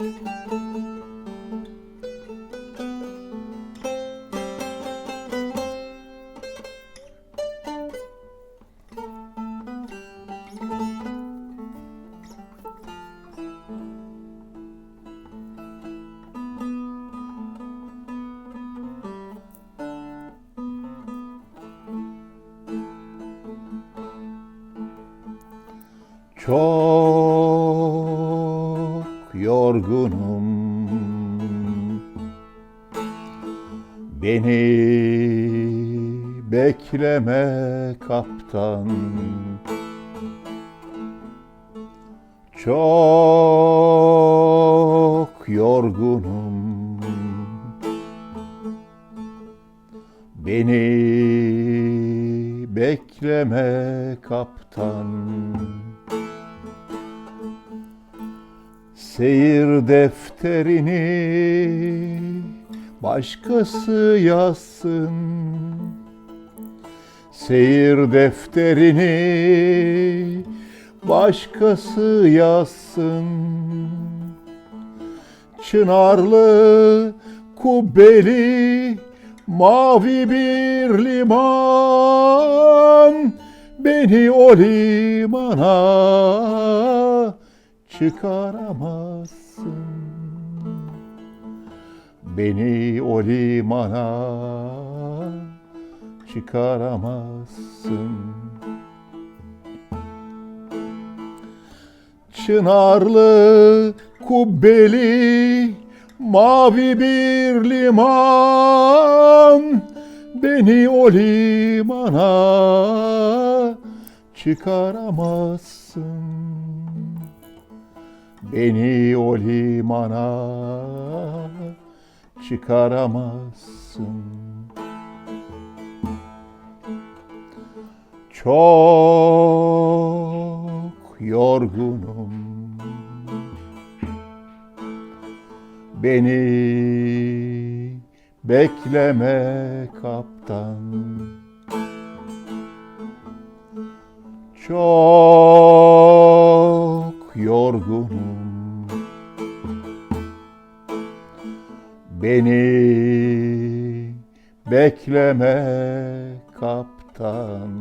Ciao. Yorgunum. Beni bekleme kaptan. Çok yorgunum. Beni bekleme kaptan Seyir defterini başkası yazsın. Seyir defterini başkası yazsın. Çınarlı, kubbeli, mavi bir liman Beni o limana çıkaramazsın. Beni o limana çıkaramazsın. Çınarlı, kubbeli, mavi bir liman Beni o limana çıkaramazsın Beni o limana çıkaramazsın. Çok yorgunum. Beni bekleme kaptan. Çok Beni. Bekleme kaptan